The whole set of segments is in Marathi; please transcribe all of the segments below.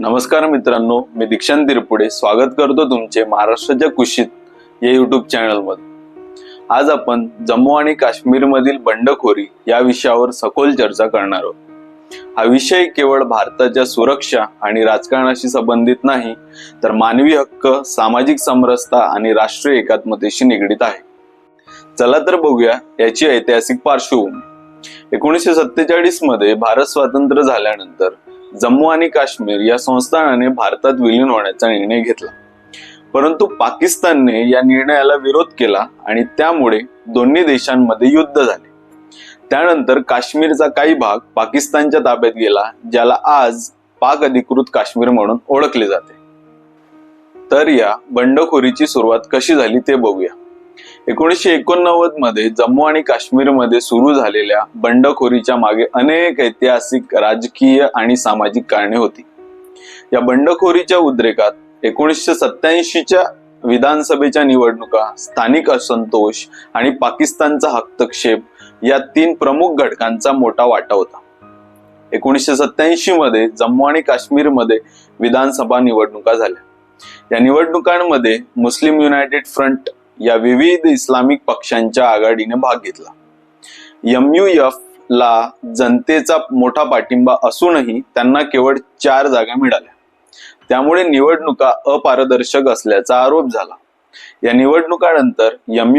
नमस्कार मित्रांनो मी दीक्षांत तिरपुडे स्वागत करतो तुमचे महाराष्ट्राच्या कुशीत या युट्यूब चॅनलमध्ये आज आपण जम्मू आणि काश्मीर मधील बंडखोरी या विषयावर सखोल चर्चा करणार आहोत. हा विषय केवळ भारताच्या सुरक्षा आणि राजकारणाशी संबंधित नाही तर मानवी हक्क सामाजिक समरसता आणि राष्ट्रीय एकात्मतेशी निगडीत आहे. चला तर बघूया याची ऐतिहासिक पार्श्वभूमी. एकोणीसशे सत्तेचाळीसमध्ये भारत स्वातंत्र्य झाल्यानंतर जम्मू आणि काश्मीर या संस्थानाने भारतात विलीन होण्याचा निर्णय घेतला. परंतु पाकिस्तानने या निर्णयाला विरोध केला आणि त्यामुळे दोन्ही देशांमध्ये युद्ध झाले. त्यानंतर काश्मीरचा काही भाग पाकिस्तानच्या ताब्यात गेला ज्याला आज पाक अधिकृत काश्मीर म्हणून ओळखले जाते. तर या बंडखोरीची सुरुवात कशी झाली ते बघूया. एकोणीसशे एकोणनव्वदमध्ये जम्मू आणि काश्मीरमध्ये सुरू झालेल्या बंडखोरीच्या मागे अनेक ऐतिहासिक राजकीय आणि सामाजिक कारणे होती. या बंडखोरीच्या उद्रेकात एकोणीसशे सत्याऐंशीच्या विधानसभेच्या निवडणुका स्थानिक असंतोष आणि पाकिस्तानचा हस्तक्षेप या तीन प्रमुख घटकांचा मोठा वाटा होता. एकोणीसशे सत्याऐंशी मध्ये जम्मू आणि काश्मीरमध्ये विधानसभा निवडणुका झाल्या. या निवडणुकांमध्ये मुस्लिम युनायटेड फ्रंट या विविध इस्लामिक पक्षांच्या आघाडीने भाग घेतला. एम यू एफ ला जनतेचा मोठा पाठिंबा असूनही त्यांना केवळ चार जागा मिळाल्या. त्यामुळे निवडणुका अपारदर्शक असल्याचा आरोप झाला. या निवडणुकानंतर एम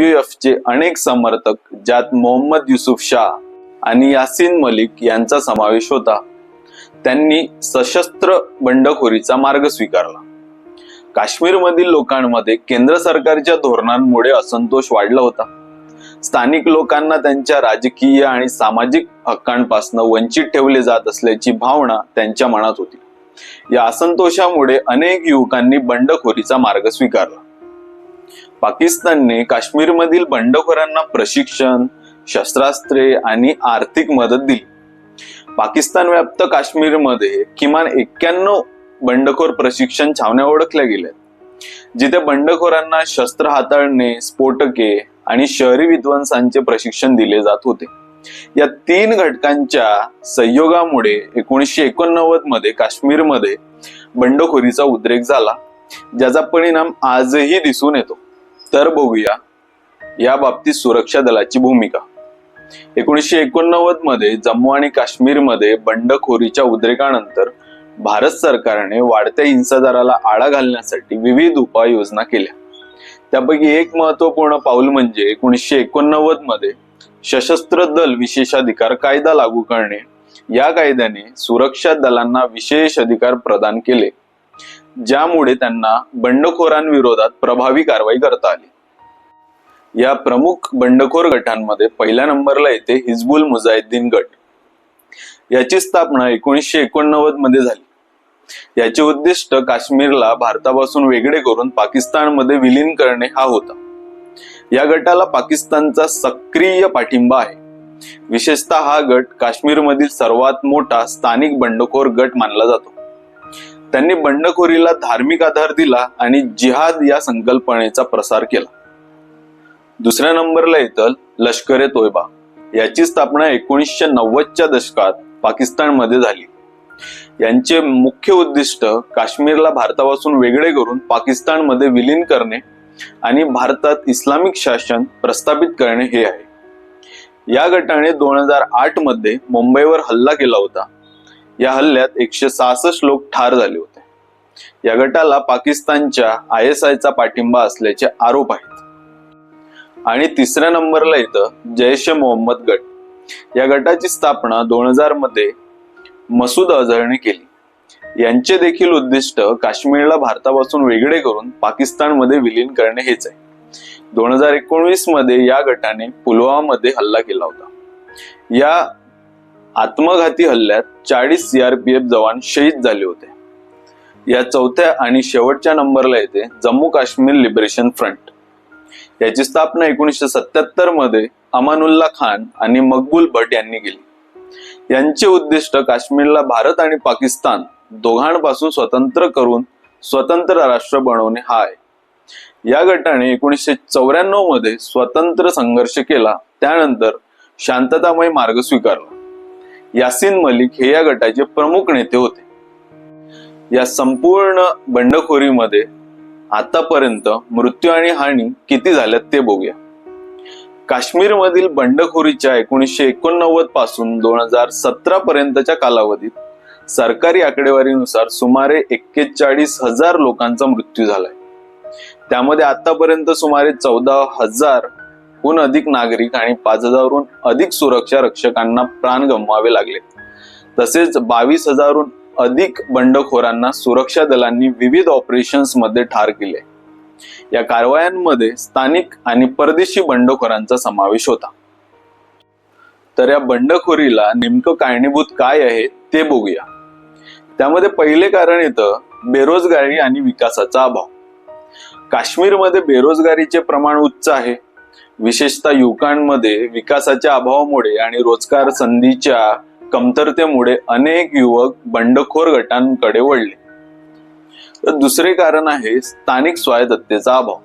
अनेक समर्थक ज्यात मोहम्मद युसुफ शाह आणि यासिन मलिक यांचा समावेश होता त्यांनी सशस्त्र बंडखोरीचा मार्ग स्वीकारला. काश्मीरमधील लोकांमध्ये केंद्र सरकारच्या धोरणांमुळे असंतोष वाढला होता. स्थानिक लोकांना त्यांच्या राजकीय आणि सामाजिक हक्कांपासून वंचित ठेवले जात असल्याची भावना त्यांच्या मनात होती. या असंतोषामुळे अनेक युवकांनी बंडखोरीचा मार्ग स्वीकारला. पाकिस्तानने काश्मीरमधील बंडखोरांना प्रशिक्षण शस्त्रास्त्रे आणि आर्थिक मदत दिली. पाकिस्तान व्याप्त काश्मीरमध्ये किमान एक्क्याण्णव बंडखोर प्रशिक्षण छावण्या ओळखल्या गेल्या. जिथे बंडखोरांना शस्त्र हाताळणे स्फोटके आणि शहरी विध्वंसांचे प्रशिक्षण दिले जात होते. या तीन घटकांच्या संयोगामुळे एकोणीसशे एकोणनव्वदमध्ये काश्मीरमध्ये बंडखोरीचा उद्रेक झाला ज्याचा परिणाम आजही दिसून येतो. तर बघूया या बाबतीत सुरक्षा दलाची भूमिका. एकोणीसशे एकोणनव्वदमध्ये जम्मू आणि काश्मीरमध्ये बंडखोरीच्या उद्रेकानंतर भारत सरकारने वाढत्या हिंसाचाराला आळा घालण्यासाठी विविध उपाययोजना केल्या. त्यापैकी एक महत्त्वपूर्ण पाऊल म्हणजे एकोणीसशे एकोणनव्वदमध्ये सशस्त्र दल विशेषाधिकार कायदा लागू करणे. या कायद्याने सुरक्षा दलांना विशेष अधिकार प्रदान केले ज्यामुळे त्यांना बंडखोरांविरोधात प्रभावी कारवाई करता आली. या प्रमुख बंडखोर गटांमध्ये पहिल्या नंबरला येते हिजबुल मुजाहिद्दीन गट. याची स्थापना एकोणीसशे एकोणनव्वदमध्ये झाली. याचे उद्दिष्ट काश्मीरला भारतापासून वेगळे करून पाकिस्तानमध्ये विलीन करणे हा होता. या गटाला पाकिस्तानचा सक्रिय पाठिंबा आहे. विशेषतः हा गट काश्मीरमधील सर्वात मोठा स्थानिक बंडखोर गट मानला जातो. त्यांनी बंडखोरीला धार्मिक आधार दिला आणि जिहाद या संकल्पनेचा प्रसार केला. दुसऱ्या नंबरला येतं लष्कर ए तोयबा. याची स्थापना एकोणीसशे नव्वदच्या दशकात पाकिस्तानमध्ये झाली. यांचे मुख्य उद्दिष्ट काश्मीरला भारतापासून वेगळे करून पाकिस्तानमध्ये विलीन करणे आणि भारतात इस्लामिक शासन प्रस्थापित करणे हे आहे. या गटाने दोन हजार आठमध्ये मुंबईवर हल्ला केला होता. या हल्ल्यात एकशे सहासष्ट लोक ठार झाले होते. या गटाला पाकिस्तानच्या आय एस आयचा पाठिंबा असल्याचे आरोप आहेत. आणि तिसऱ्या नंबरला येतं जैश ए मोहम्मद गट. या गटाची स्थापना दोन हजारमध्ये मसूद अझहरने केली. यांचे देखील उद्दिष्ट काश्मीरला भारतापासून वेगळे करून पाकिस्तानमध्ये विलीन करणे हेच आहे. दोन हजार एकोणवीसमध्ये या गटाने पुलवामामध्ये हल्ला केला होता. या आत्मघाती हल्ल्यात चाळीस सीआरपीएफ जवान शहीद झाले होते. या चौथ्या आणि शेवटच्या नंबरला येते जम्मू काश्मीर लिबरेशन फ्रंट. याची स्थापना एकोणीसशे सत्याहत्तरमध्ये अमानुल्ला खान आणि मकबूल भट यांनी केली. यांचे उद्दिष्ट काश्मीरला भारत आणि पाकिस्तान दोघांपासून स्वतंत्र करून स्वतंत्र राष्ट्र बनवणे हा आहे. या गटाने एकोणीसशे चौऱ्याण्णवमध्ये स्वतंत्र संघर्ष केला त्यानंतर शांततामय मार्ग स्वीकारला. यासिन मलिक हे या गटाचे प्रमुख नेते होते. या संपूर्ण बंडखोरीमध्ये आतापर्यंत मृत्यू आणि हानी किती झाल्यात ते बघूया. काश्मीरमधील बंडखोरीच्या एकोणीसशे एकोणनव्वदपासून दोन हजार सतरा पर्यंतच्या कालावधीत सरकारी आकडेवारीनुसार सुमारे एक्केचाळीस हजार लोकांचा मृत्यू झालाय. त्यामध्ये आतापर्यंत सुमारे चौदा हजार हून अधिक नागरिक आणि पाच हजारहून अधिक सुरक्षा रक्षकांना प्राण गमवावे लागले. तसेच बावीस हजारहून अधिक बंडखोरांना सुरक्षा दलांनी विविध ऑपरेशन्समध्ये ठार केले. या कारवायांमध्ये स्थानिक आणि परदेशी बंडखोरांचा समावेश होता. तर या बंडखोरीला नेमकं कारणीभूत काय आहे ते बघूया. त्यामध्ये पहिले कारण येतं बेरोजगारी आणि विकासाचा अभाव. काश्मीरमध्ये बेरोजगारीचे प्रमाण उच्च आहे. विशेषतः युवकांमध्ये विकासाच्या अभावामुळे आणि रोजगार संधीच्या कमतरतेमुळे अनेक युवक बंडखोर गटांकडे वळले. तर दुसरे कारण आहे स्थानिक स्वायत्ततेचा अभाव.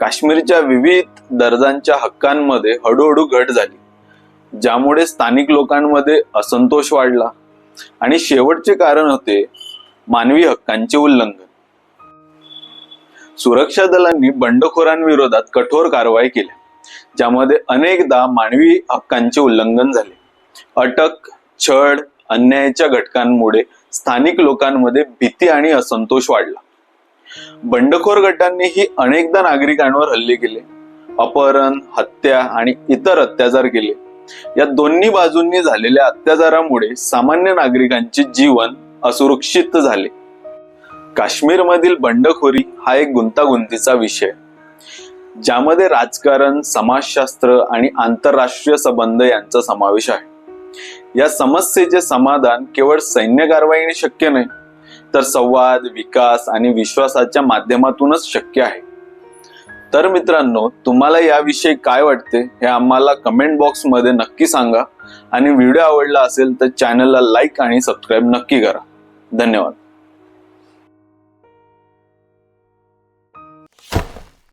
काश्मीरच्या विविध दर्जांच्या हक्कांमध्ये हळूहळू घट झाली ज्यामुळे स्थानिक लोकांमध्ये असंतोष वाढला आणि शेवटचे कारण होते मानवी हक्कांचे उल्लंघन. सुरक्षा दलांनी बंडखोरांविरोधात कठोर कारवाई केल्या ज्यामध्ये अनेकदा मानवी हक्कांचे उल्लंघन झाले. अटक छळ अन्यायाच्या घटकांमुळे स्थानिक लोकांमध्ये भीती आणि असंतोष वाढला. बंडखोर गटांनीही अनेकदा नागरिकांवर हल्ले केले. अपहरण हत्या आणि इतर अत्याचार केले. या दोन्ही बाजूंनी झालेल्या अत्याचारामुळे सामान्य नागरिकांचे जीवन असुरक्षित झाले. काश्मीरमधील बंडखोरी हा एक गुंतागुंतीचा विषय. ज्यामध्ये राजकारण समाजशास्त्र आणि आंतरराष्ट्रीय संबंध यांचा समावेश आहे. या समस्येचे समाधान केवळ सैन्य कारवाईने शक्य नाही तर संवाद विकास आणि विश्वासाच्या माध्यमातूनच शक्य आहे. तर मित्रांनो तुम्हाला याविषयी काय वाटते हे आम्हाला कमेंट बॉक्समध्ये नक्की सांगा. आणि व्हिडिओ आवडला असेल तर चॅनलला लाईक आणि सबस्क्राईब नक्की करा. धन्यवाद.